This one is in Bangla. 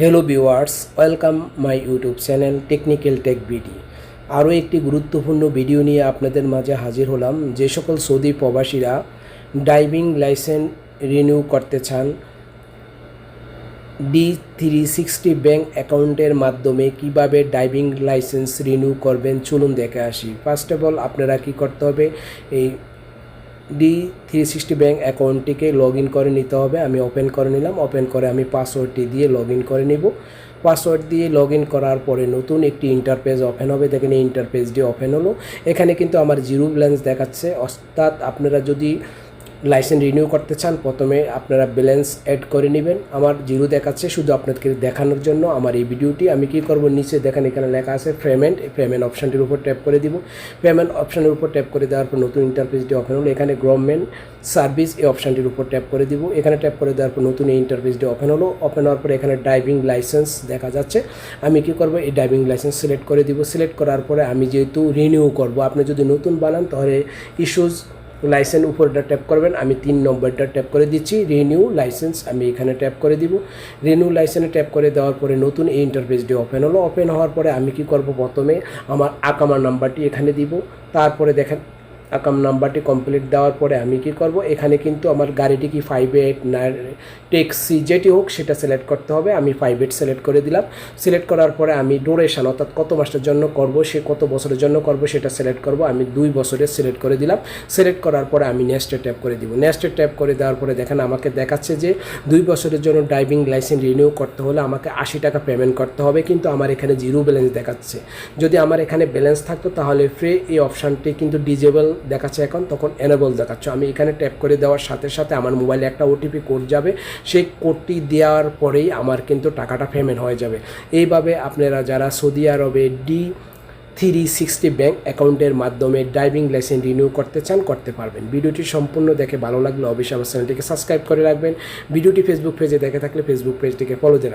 Hello viewers welcome my YouTube channel technical tech BD আরও একটি গুরুত্বপূর্ণ ভিডিও নিয়ে আপনাদের মাঝে হাজির হলাম। যে সকল সৌদি প্রবাসীরা ড্রাইভিং লাইসেন্স রিনিউ করতে চান ডি থ্রি সিক্সটি ব্যাঙ্ক অ্যাকাউন্টের মাধ্যমে কীভাবে ড্রাইভিং লাইসেন্স রিনিউ করবেন, চলুন দেখে আসি। ফার্স্ট অফ অল আপনারা কি করতে হবে? এই ডি থ্রি সিক্সটি ব্যাঙ্ক অ্যাকাউন্টটিকে লগ ইন করে নিতে হবে। আমি ওপেন করে নিলাম। ওপেন করে আমি পাসওয়ার্ডটি দিয়ে লগ ইন করে নিব। পাসওয়ার্ড দিয়ে লগ ইন করার পরে নতুন একটি ইন্টারপেজ ওপেন হবে। দেখেন এই ইন্টারপেজটি ওপেন হলো। এখানে কিন্তু আমার জিরো ব্যালেন্স দেখাচ্ছে। অর্থাৎ আপনারা যদি লাইসেন্স রিনিউ করতে চান, প্রথমে আপনারা ব্যালেন্স অ্যাড করে নেবেন। আমার জিরো দেখাচ্ছে, শুধু আপনাদেরকে দেখানোর জন্য আমার এই ভিডিওটি। আমি কি করব? নিচে দেখেন, এখানে লেখা আছে পেমেন্ট পেমেন্ট অপশানটির উপর ট্যাপ করে দিব। পেমেন্ট অপশানের উপর ট্যাপ করে দেওয়ার পর নতুন ইন্টারফেসটি ওপেন হলো। এখানে গভর্নমেন্ট সার্ভিস এই অপশানটির উপর ট্যাপ করে দিব। এখানে ট্যাপ করে দেওয়ার পর নতুন এই ইন্টারফেসটি ওপেন হলো। ওপেন হওয়ার পরে এখানে ড্রাইভিং লাইসেন্স দেখা যাচ্ছে। আমি কি করব? এই ড্রাইভিং লাইসেন্স সিলেক্ট করে দিব। সিলেক্ট করার পরে আমি যেহেতু রিনিউ করব, আপনি যদি নতুন বানান, তাহলে ইস্যুজ লাইসেন্স উপরটা ট্যাপ করবেন, আমি তিন নম্বরটা ট্যাপ করে দিচ্ছি রিনিউ লাইসেন্স আমি এখানে ট্যাপ করে দিব। রিনিউ লাইসেন্সে ট্যাপ করে দেওয়ার পরে নতুন এই ইন্টারফেসটি ওপেন হলো। ওপেন হওয়ার পরে আমি কি করব? প্রথমে আমার আকামার নাম্বারটি এখানে দিব। তারপরে দেখেন আকাম নাম্বারটি কমপ্লিট দেওয়ার পরে আমি কি করব? এখানে কিন্তু আমার গাড়িটি কি ফাইভ এইট নাইন ট্যাক্সি যেটি হোক, সেটা সিলেক্ট করতে হবে। আমি ফাইভ এইট সিলেক্ট করে দিলাম। সিলেক্ট করার পরে আমি ডোরেশন অর্থাৎ কত মাসের জন্য করব, সে কত বছরের জন্য করব, সেটা সিলেক্ট করব। আমি দুই বছরের সিলেক্ট করে দিলাম। সিলেক্ট করার পরে আমি নেক্সটে ট্যাপ করে দিব। নেক্সটে ট্যাপ করে দেওয়ার পরে দেখেন আমাকে দেখাচ্ছে যে দুই বছরের জন্য ড্রাইভিং লাইসেন্স রিনিউ করতে হলে আমাকে আশি টাকা পেমেন্ট করতে হবে। কিন্তু আমার এখানে জিরো ব্যালেন্স দেখাচ্ছে। যদি আমার এখানে ব্যালেন্স থাকতো তাহলে ফ্রি এই অপশানটি কিন্তু ডিজেবল দেখাচ্ছে এখন, তখন এনেবল দেখাচ্ছে। আমি এখানে ট্যাপ করে দেওয়ার সাথে সাথে আমার মোবাইলে একটা ওটিপি কোড যাবে। সেই কোডটি দেওয়ার পরেই আমার কিন্তু টাকাটা পেমেন্ট হয়ে যাবে। এইভাবে আপনারা যারা সৌদি আরবে ডি থ্রি সিক্সটি ব্যাঙ্ক অ্যাকাউন্টের মাধ্যমে ড্রাইভিং লাইসেন্স রিনিউ করতে চান, করতে পারবেন। ভিডিওটি সম্পূর্ণ দেখে ভালো লাগলে অবশ্যই আমার চ্যানেলটিকে সাবস্ক্রাইব করে রাখবেন। ভিডিওটি ফেসবুক পেজে দেখে থাকলে ফেসবুক পেজটিকে ফলো দিয়ে রাখবেন।